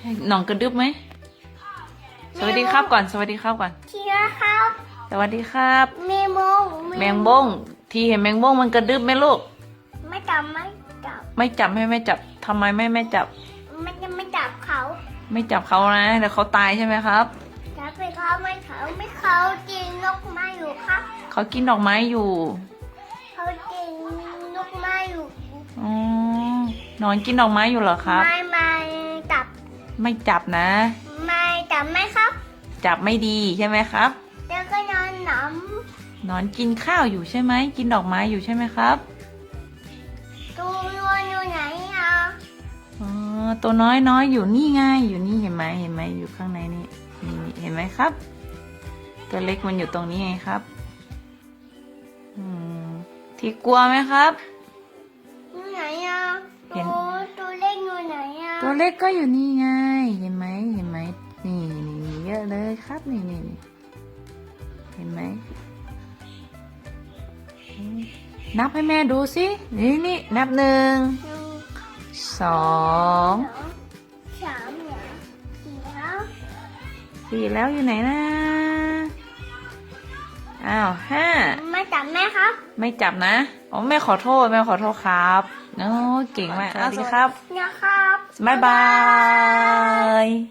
ใช่หนองกระดึบไหม สวัสดีครับก่อน สวัสดีครับก่อน เชียร์ครับสวัสดีครับแมงมงแมงบ้งทีเห็นแมงบ้งมันกระดึบไหมลูก ไม่จับไม่จับไม่จับให้ไม่จับทำไมไม่ไม่จับ ไม่จะไม่จับเขาไม่จับเขานะเดี๋ยวเขาตายใช่ไหมครับจับไปเขาไม่เขาไม่เขาจริงนกไม้อยู่ครับเขากินดอกไม้อยู่เขาจริงนกไม้อยู่อ๋อนอนกินดอกไม้อยู่เหรอครับไม่ไม่จับ ไม่จับนะ ไม่จับไหมครับ จับไม่ดีใช่ไหมครับ แล้วก็นอนหนนอนกินข้าวอยู่ใช่ไหม กินดอกไม้อยู่ใช่ไหมครับำตัวนวลอยู่ไหนอะอ๋อตัวน้อยน้อยอยู่นี่ไง อยู่นี่เห็นไหมเห็นไหมอยู่ข้างในนี่นี่นี่เห็นไหมครับ ตัวเล็กมันอยู่ตรงนี้ไงครับ อืมที่กลัวไหมครับ ตัวเล็กก็อยู่นี่ไง เห็นไหมเห็นไหมนี่นี่เยอะเลยครับนี่นี่เห็นไหมนับให้แม่ดูสิ นี่นี่นับหนึ่ง สองสามสี่แล้วสี่แล้วอยู่ไหนนะ อ้าวห้าไม่จับแม่ครับ ไม่จับนะอ๋อแม่ขอโทษแม่ขอโทษครับโอ้เก่งมากสวัสดีครับนะครับ บ๊ายบาย